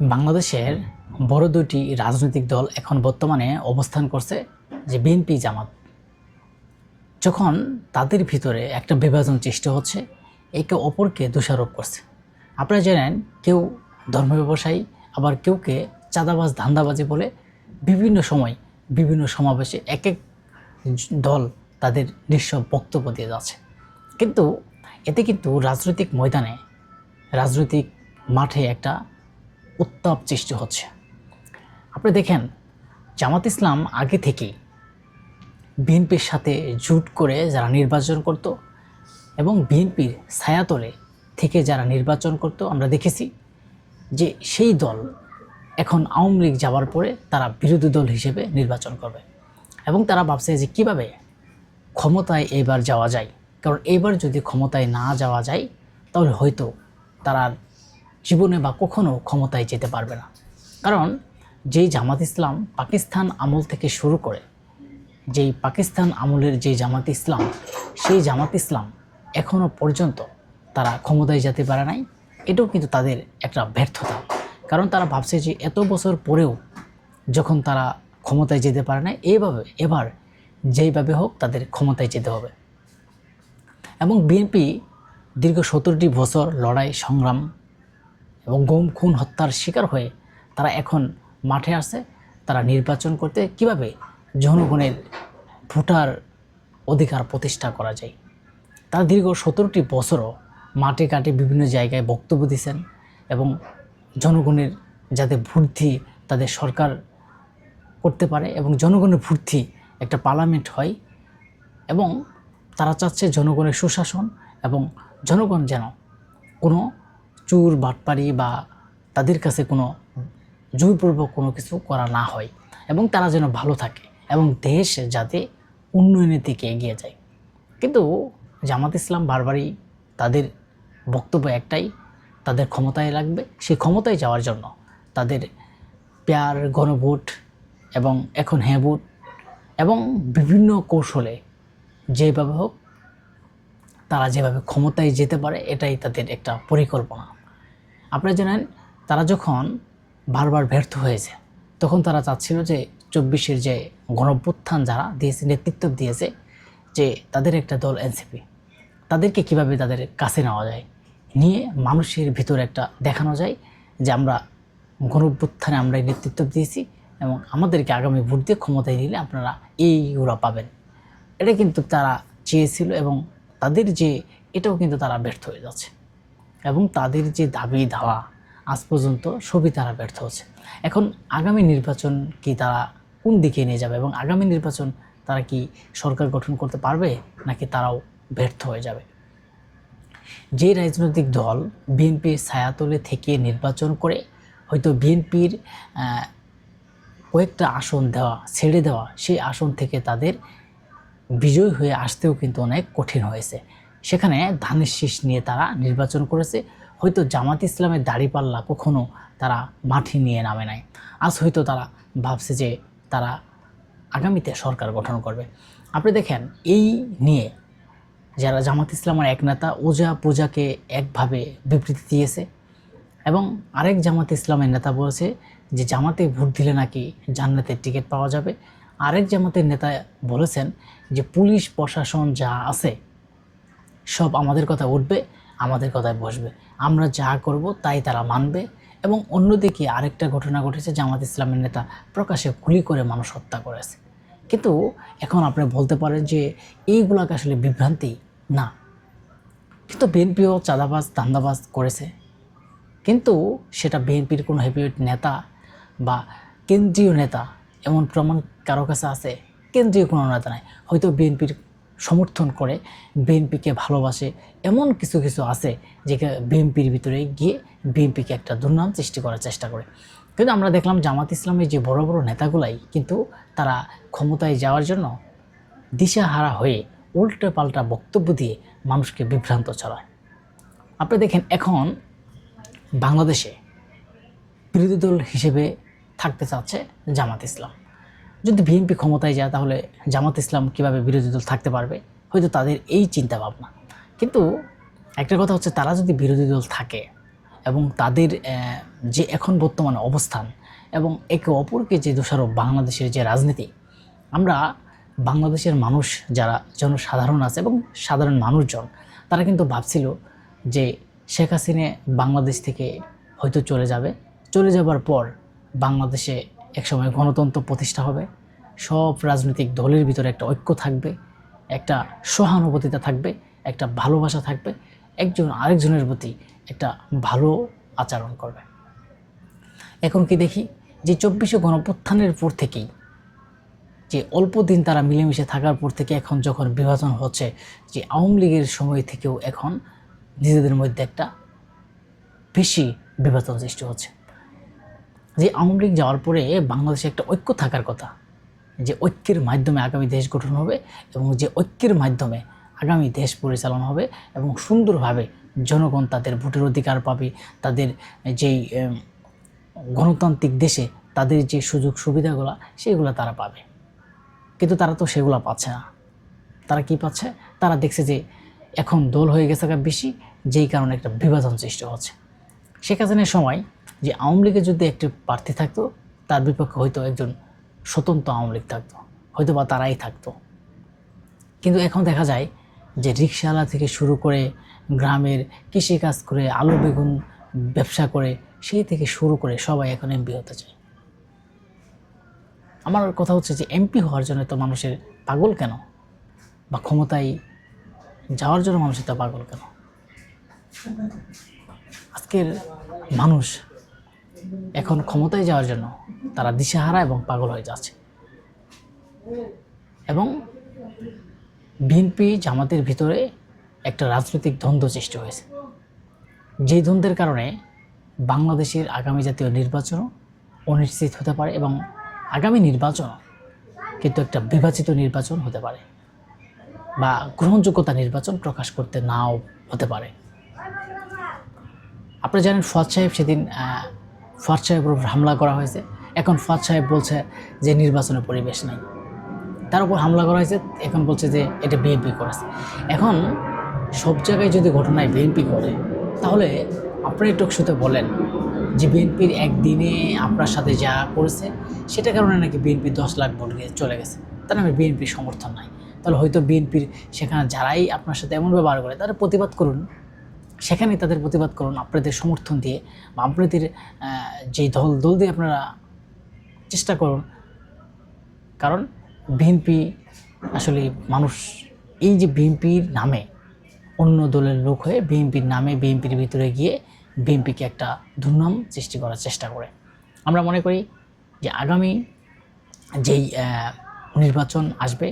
বাংলাদেশের বড় দুটি রাজনৈতিক দল এখন বর্তমানে অবস্থান করছে যে বিএনপি জামাত। যখন তাদের ভিতরে একটা বিভাজন সৃষ্টি হচ্ছে, একে অপরকে দোষারোপ করছে। আপনারা জানেন, কেউ ধর্ম ব্যবসায়ী, আবার কেউকে চাঁদাবাজ, ধান্দাবাজি বলে বিভিন্ন সময়, বিভিন্ন সমাবেশে এক এক দল তাদের নিঃস্ব বক্তব্য দিয়ে যাচ্ছে। কিন্তু এতে কিন্তু রাজনৈতিক ময়দানে, রাজনৈতিক মাঠে একটা উত্তাপ সৃষ্টি হচ্ছে। আপনি দেখেন, জামাত ইসলাম আগে থেকেই বিএনপির সাথে জুট করে যারা নির্বাচন করত এবং বিএনপির ছায়াতলে থেকে যারা নির্বাচন করত, আমরা দেখেছি যে সেই দল এখন আওয়ামী লীগ যাওয়ার পরে তারা বিরোধী দল হিসেবে নির্বাচন করবে এবং তারা ভাবছে যে কীভাবে ক্ষমতায় এবার যাওয়া যায়। কারণ এবার যদি ক্ষমতায় না যাওয়া যায়, তাহলে হয়তো তারা জীবনে বা কখনও ক্ষমতায় যেতে পারবে না। কারণ যেই জামাত ইসলাম পাকিস্তান আমল থেকে শুরু করে, যেই পাকিস্তান আমলের যে জামাত ইসলাম, সেই জামাত ইসলাম এখনও পর্যন্ত তারা ক্ষমতায় যেতে পারে নাই। এটাও কিন্তু তাদের একটা ব্যর্থতা। কারণ তারা ভাবছে যে এত বছর পরেও যখন তারা ক্ষমতায় যেতে পারে না এইভাবে এবার যেইভাবে হোক তাদের ক্ষমতায় যেতে হবে। এবং বিএনপি দীর্ঘ সতেরোটি বছর লড়াই সংগ্রাম এবং গম, খুন, হত্যার শিকার হয়ে তারা এখন মাঠে আসে তারা নির্বাচন করতে কীভাবে জনগণের ভোটার অধিকার প্রতিষ্ঠা করা যায়? তারা দীর্ঘ সতেরোটি বছরও মাঠে কাটে বিভিন্ন জায়গায় বক্তব্য দিয়েছেন এবং জনগণের যাতে ভর্তি তাদের সরকার করতে পারে এবং জনগণের ভর্তি একটা পার্লামেন্ট হয় এবং তারা চাচ্ছে জনগণের সুশাসন এবং জনগণ যেন কোনো চুর বাটপারি বা তাদের কাছে কোনো জোরপূর্বক কোনো কিছু করা না হয় এবং তারা যেন ভালো থাকে এবং দেশ যাতে উন্নয়নের দিকে এগিয়ে যায়। কিন্তু জামাত ইসলাম বারবারই তাদের বক্তব্য একটাই, তাদের ক্ষমতায় লাগবে। সেই ক্ষমতায় যাওয়ার জন্য তাদের পেয়ার, গণভোট এবং এখন হ্যাঁ ভোট এবং বিভিন্ন কৌশলে যেভাবে হোক তারা যেভাবে ক্ষমতায় যেতে পারে, এটাই তাদের একটা পরিকল্পনা। আপনারা জানেন, তারা যখন বারবার ব্যর্থ হয়েছে, তখন তারা চাচ্ছিল যে চব্বিশের যে গণভ্যুত্থান যারা দিয়েছে, নেতৃত্ব দিয়েছে, যে তাদের একটা দল এনসিপি, তাদেরকে কীভাবে তাদের কাছে নেওয়া যায়, নিয়ে মানুষের ভিতরে একটা দেখানো যায় যে আমরা গণভ্যুত্থানে আমরা নেতৃত্ব দিয়েছি এবং আমাদেরকে আগামী ভোট দিয়ে ক্ষমতায় দিলে আপনারা এইগুলো পাবেন। এটা কিন্তু তারা চেয়েছিল এবং তাদের যে, এটাও কিন্তু তারা ব্যর্থ হয়ে যাচ্ছে। এবং তাদের যে দাবি ধাওয়া আজ পর্যন্ত সবই তারা ব্যর্থ হচ্ছে। এখন আগামী নির্বাচন কি তারা কোন দিকে নিয়ে যাবে এবং আগামী নির্বাচন তারা কি সরকার গঠন করতে পারবে নাকি তারাও ব্যর্থ হয়ে যাবে? যে রাজনৈতিক দল বিএনপির ছায়াতলে থেকে নির্বাচন করে হয়তো বিএনপির কয়েকটা আসন দেওয়া, ছেড়ে দেওয়া, সেই আসন থেকে তাদের বিজয় হয়ে আসতেও কিন্তু অনেক কঠিন হয়েছে। সেখানে ধানের শীষ নিয়ে তারা নির্বাচন করেছে। হয়তো জামাত ইসলামের দাড়িপাল্লা কখনো তারা মাঠে নিয়ে নামে নাই। আজ হয়তো তারা ভাবছে যে তারা আগামীতে সরকার গঠন করবে। আপনি দেখেন, এই নিয়ে যারা জামাত ইসলামের এক নেতা ওজা পূজাকে একভাবে বিবৃতি দিয়েছে এবং আরেক জামাত ইসলামের নেতা বলেছে যে জামাতে ভোট দিলে নাকি জান্নাতের টিকিট পাওয়া যাবে। আরেক জামাতের নেতা বলেছেন যে পুলিশ প্রশাসন যা আছে সব আমাদের কথা উঠবে, আমাদের কথায় বসবে। আমরা যা করব তাই তারা মানবে এবং অন্যদিকে আরেকটা ঘটনা ঘটেছে জামাত ইসলামের নেতা প্রকাশে গুলি করে মানুষ হত্যা করেছে। কিন্তু এখন আপনি বলতে পারেন যে এইগুলাকে আসলে বিভ্রান্তি? না। কিন্তু বিএনপিও চাঁদাবাজ দান্দাবাজ করেছে। কিন্তু সেটা বিএনপির কোনো হেভিওয়েট নেতা বা কেন্দ্রীয় নেতা এমন প্রমাণ কারও কাছে আছে? কেন্দ্রীয় কোনো নেতা নাই। হয়তো বিএনপির সমর্থন করে, বিএনপিকে ভালোবাসে, এমন কিছু কিছু আছে যে বিএনপির ভিতরে গিয়ে বিএনপিকে একটা দুর্নাম সৃষ্টি করার চেষ্টা করে। কিন্তু আমরা দেখলাম জামাত ইসলামের যে বড় বড় নেতাগুলাই কিন্তু তারা ক্ষমতায় যাওয়ার জন্য দিশাহারা হয়ে উল্টো পাল্টা বক্তব্য দিয়ে মানুষকে বিভ্রান্ত ছড়ায়। আপনি দেখেন এখন বাংলাদেশে বিরোধী দল হিসেবে থাকতে চাচ্ছে জামাত ইসলাম। যদি বিএনপি ক্ষমতায় যায়, তাহলে জামাত ইসলাম কীভাবে বিরোধী দল থাকতে পারবে? হয়তো তাদের এই চিন্তা ভাবনা কিন্তু একটা কথা হচ্ছে, তারা যদি বিরোধী দল থাকে এবং তাদের যে এখন বর্তমানে অবস্থান এবং একে অপরকে যে দোষারোপ বাংলাদেশের যে রাজনীতি, আমরা বাংলাদেশের মানুষ যারা জনসাধারণ আছে এবং সাধারণ মানুষজন, তারা কিন্তু ভাবছিল যে শেখ হাসিনা বাংলাদেশ থেকে হয়তো চলে যাবে। চলে যাবার পর বাংলাদেশে একসময় গণতন্ত্র প্রতিষ্ঠা হবে। সব রাজনৈতিক দলের ভিতরে একটা ঐক্য থাকবে, একটা সহানুভূতিতা থাকবে, একটা ভালোবাসা থাকবে, একজন আরেকজনের প্রতি একটা ভালো আচরণ করবে। এখন কি দেখি যে চব্বিশে গণপ্রত্থানের পর থেকেই, যে অল্প দিন তারা মিলেমিশে থাকার পর থেকে এখন যখন বিভাজন হচ্ছে, যে আওয়ামী লীগের সময় থেকেও এখন নিজেদের মধ্যে একটা বেশি বিভাজন সৃষ্টি হচ্ছে। যে আওয়ামী লীগ যাওয়ার পরে বাংলাদেশে একটা ঐক্য থাকার কথা, যে ঐক্যের মাধ্যমে আগামী দেশ গঠন হবে এবং যে ঐক্যের মাধ্যমে আগামী দেশ পরিচালনা হবে এবং সুন্দরভাবে জনগণ তাদের ভোটের অধিকার পাবে, তাদের যেই গণতান্ত্রিক দেশে তাদের যে সুযোগ সুবিধাগুলো, সেগুলো তারা পাবে। কিন্তু তারা তো সেগুলো পাচ্ছে না। তারা কি পাচ্ছে? তারা দেখছে যে এখন দল হয়ে গেছে বেশি, যেই কারণে একটা বিভাজন সৃষ্টি হচ্ছে। শেখ হাসিনার সময় যে আওয়ামী লীগের যদি একটি প্রার্থী থাকতো, তার বিপক্ষে হয়তো একজন স্বতন্ত্র আওয়ামী লীগ থাকতো হয়তো বা তারাই থাকতো। কিন্তু এখন দেখা যায় যে রিক্সাওয়ালা থেকে শুরু করে গ্রামের কৃষিকাজ করে, আলু বেগুন ব্যবসা করে, সেই থেকে শুরু করে সবাই এখন এমপি হতে চায়। আমার কথা হচ্ছে যে এমপি হওয়ার জন্য তো মানুষের পাগল কেন? বা ক্ষমতায় যাওয়ার জন্য মানুষের তো পাগল কেন? আজকের মানুষ এখন ক্ষমতায় যাওয়ার জন্য তারা দিশেহারা এবং পাগল হয়ে যাচ্ছে। এবং বিএনপি জামাতের ভিতরে একটা রাজনৈতিক দ্বন্দ্ব সৃষ্টি হয়েছে। যেই দ্বন্দ্বের কারণে বাংলাদেশের আগামী জাতীয় নির্বাচনও অনিশ্চিত হতে পারে এবং আগামী নির্বাচন কিন্তু একটা বিভাজিত নির্বাচন হতে পারে বা গ্রহণযোগ্যতা নির্বাচন প্রকাশ করতে নাও হতে পারে। আপনি জানেন ফয়াদ সাহেব সেদিন ফয়াদ সাহেবের উপর হামলা করা হয়েছে। এখন ফয়াদ সাহেব বলছে যে নির্বাচনের পরিবেশ নাই। তার উপর হামলা করা হয়েছে, এখন বলছে যে এটা বিএনপি করেছে। এখন সব জায়গায় যদি ঘটনায় বিএনপি করে, তাহলে আপনি টকশুতে বলেন যে বিএনপির একদিনে আপনার সাথে যা করেছে সেটা কারণে নাকি বিএনপি দশ লাখ ভোট চলে গেছে। তার মানে বিএনপির সমর্থন নাই। তাহলে হয়তো বিএনপির সেখানে যারাই আপনার সাথে এমন ব্যবহার করে, তারা প্রতিবাদ করুন। সেখানে তাদের প্রতিবাদ করুন, আপনাদের সমর্থন দিয়ে বা আপনাদের যেই দল দল দিয়ে আপনারা চেষ্টা করুন। কারণ বিএনপি আসলে মানুষ, এই যে বিএনপির নামে অন্য দলের লোক হয়ে বিএনপির নামে বিএনপির ভিতরে গিয়ে বিএনপিকে একটা দুর্নাম সৃষ্টি করার চেষ্টা করে। আমরা মনে করি যে আগামী যেই নির্বাচন আসবে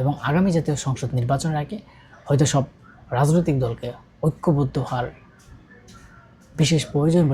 এবং আগামী জাতীয় সংসদ নির্বাচনের আগে হয়তো সব রাজনৈতিক দলকে ঐক্যবদ্ধ হওয়ার বিশেষ প্রয়োজন